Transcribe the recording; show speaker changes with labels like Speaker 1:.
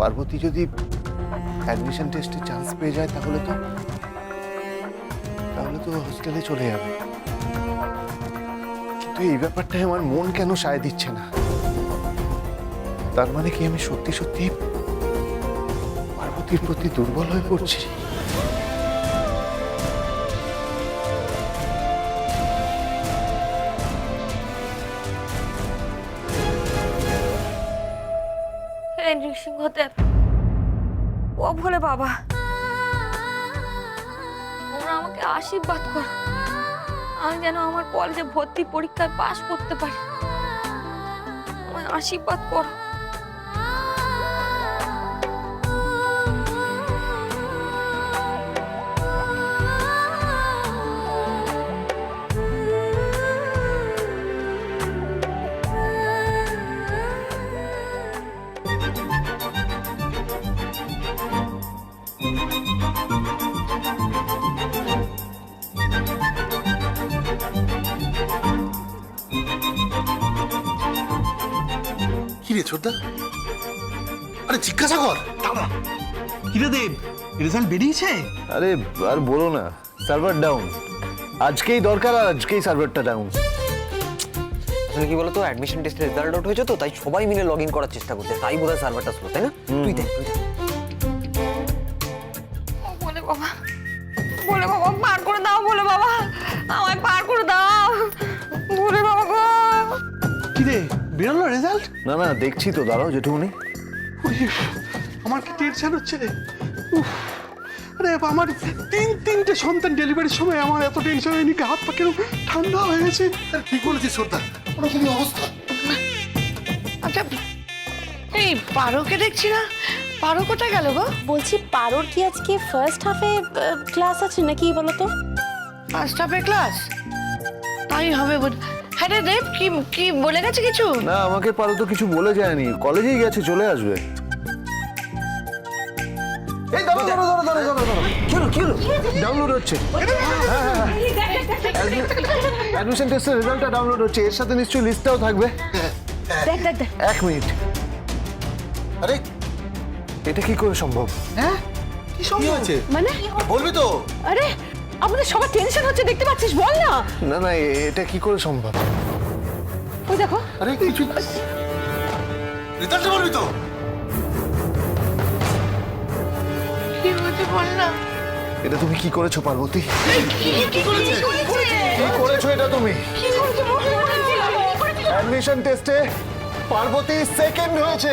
Speaker 1: পার্বতী যদি অ্যাডমিশন টেস্টে চান্স পেয়ে যায় তাহলে তো তাহলে তো হোস্টেলে চলে যাবে। কিন্তু এই ব্যাপারটায় আমার মন কেন সায় দিচ্ছে না? তার মানে কি আমি সত্যি সত্যি পার্বতীর প্রতি দুর্বল হয়ে পড়ছি?
Speaker 2: এই নৃসিংহদেব ও ভোলে বাবা। তোমরা আমাকে আশীর্বাদ কর। আমি যেন আমার কলেজে ভর্তি পরীক্ষায় পাশ করতে পারি। আমায় আশীর্বাদ করো।
Speaker 3: কি রে ছোটদা? আরে জিজ্ঞাসা কর দাঁড়া।
Speaker 4: কিরে দেব রেজাল্ট বেরিয়েছে?
Speaker 1: আরে আর বলো না সার্ভার ডাউন আজকেই দরকার আর আজকেই সার্ভারটা ডাউন
Speaker 5: আসলে কি বলতো অ্যাডমিশন টেস্টের রেজাল্ট আউট হয়েছে তো তাই সবাই মিলে লগ ইন করার চেষ্টা করছে। তাই বোধহয় সার্ভারটা স্লো তাই না? তুই দেখ তুই দেখ।
Speaker 2: বলে বাবা বলে বাবা পার করে দাও বলে বাবা। আমায় পার করে দাও। বলে বাবা গো।
Speaker 4: কিরে? বেরোলো রেজাল্ট
Speaker 1: না না দেখছি তো দাঁড়াও যেটুকুনি
Speaker 4: আমার কি টেনশন হচ্ছে রে? উফ, আরে আমার তিন তিনটে সন্তান ডেলিভারির সময় আমার এত টেনশন হয়নি কি হাত পা কীরকম ঠান্ডা হয়ে গেছে।
Speaker 3: আরে ঠিক বলেছিস ছোটদা ওরকমই অবস্থা?
Speaker 6: আচ্ছা এই পারোকে দেখছি না? পারো কোথায় গেল গো?
Speaker 7: বলছি পারোর কি আজকে ফার্স্ট হাফে ক্লাস আছে নাকি বলো তো?
Speaker 6: ফার্স্ট হাফে ক্লাস তাই হবে বোধ- হ্যাঁ রে দেব কি কি বলে গেছে কিছু?
Speaker 1: না আমাকে পারো তো কিছু বলে যায়নি। কলেজেই গেছে চলে আসবে। এই দাঁড়াও দাঁড়াও
Speaker 5: কি হলো কি হলো
Speaker 1: ডাউনলোড হচ্ছে। অ্যাডমিশন টেস্টের রেজাল্টটা ডাউনলোড হচ্ছে। এর সাথে নিশ্চয়ই লিস্টটাও থাকবে।
Speaker 7: দেখ দেখ দেখ।
Speaker 1: এক মিনিট
Speaker 3: আরে
Speaker 1: এটা কি করে সম্ভব?
Speaker 3: কি হয়েছে?
Speaker 7: মানে?
Speaker 3: বলবি তো?
Speaker 7: আরে আমাদের সবার টেনশন হচ্ছে দেখতে পাচ্ছিস? বল না।
Speaker 1: না না এ- এটা কি করে সম্ভব?
Speaker 7: ওই দেখো।
Speaker 3: আরে কিছু রেজাল্টটা বলবি তো?
Speaker 6: কি হয়েছে বল না।
Speaker 1: এটা তুমি কি করেছ পার্বতী?
Speaker 3: কি করেছে?
Speaker 1: কি করেছ? এটা তুমি? অ্যাডমিশন টেস্টে পার্বতী সেকেন্ড হয়েছে।